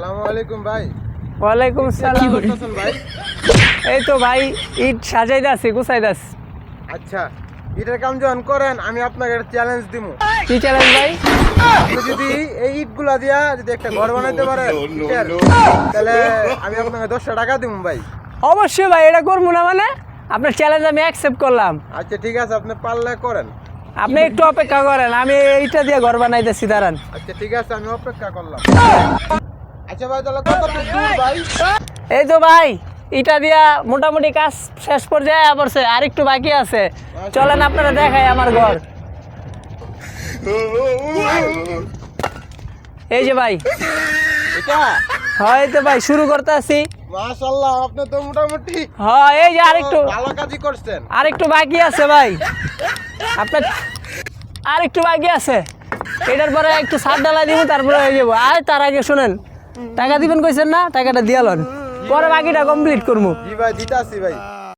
আসসালামু আলাইকুম ভাই। ওয়ালাইকুম সালাম। ভাই? এই তো ভাই ইট সাজাই দাসি গুছাই দাস। আচ্ছা ইটের কাম যখন করেন আমি আপনাকে একটা চ্যালেঞ্জ দিব কি চ্যালেঞ্জ ভাই? আপনি যদি এই ইটগুলা দিয়া যদি একটা ঘর বানাইতে পারেন ইটের, তাহলে আমি আপনাকে দশটা টাকা দিব ভাই। অবশ্যই ভাই এটা করব না মানে? আপনার চ্যালেঞ্জ আমি অ্যাকসেপ্ট করলাম। আচ্ছা ঠিক আছে আপনি পারলে করেন। আপনি একটু অপেক্ষা করেন আমি এইটা দিয়ে ঘর বানাইতেছি দাঁড়ান। আচ্ছা ঠিক আছে আমি অপেক্ষা করলাম। আচ্ছা ভাই তাহলে কত দূর ভাই? এই তো ভাই এটা দিয়া মোটামুটি কাজ শেষ পর্যায়ে পড়ছে আর একটু বাকি আছে। চলেন আপনারা দেখাই আমার ঘর। এই যে ভাই। এটা? হয় তো ভাই শুরু করতে আসি মাশাআল্লাহ আপনি তো মোটামুটি হয় এই যে আরেকটু ভালো কাজই করছেন। আর একটু বাকি আছে ভাই। আপনার আর একটু বাকি আছে। এটার পরে একটু সার ডালাই দিব তারপরে হয়ে যাব। আর তার আগে শুনেন। টাকা দিবেন কইছেন না টাকাটা দিয়ে লন। পরে বাকিটা কমপ্লিট করব ভাই দিতাছি ভাই।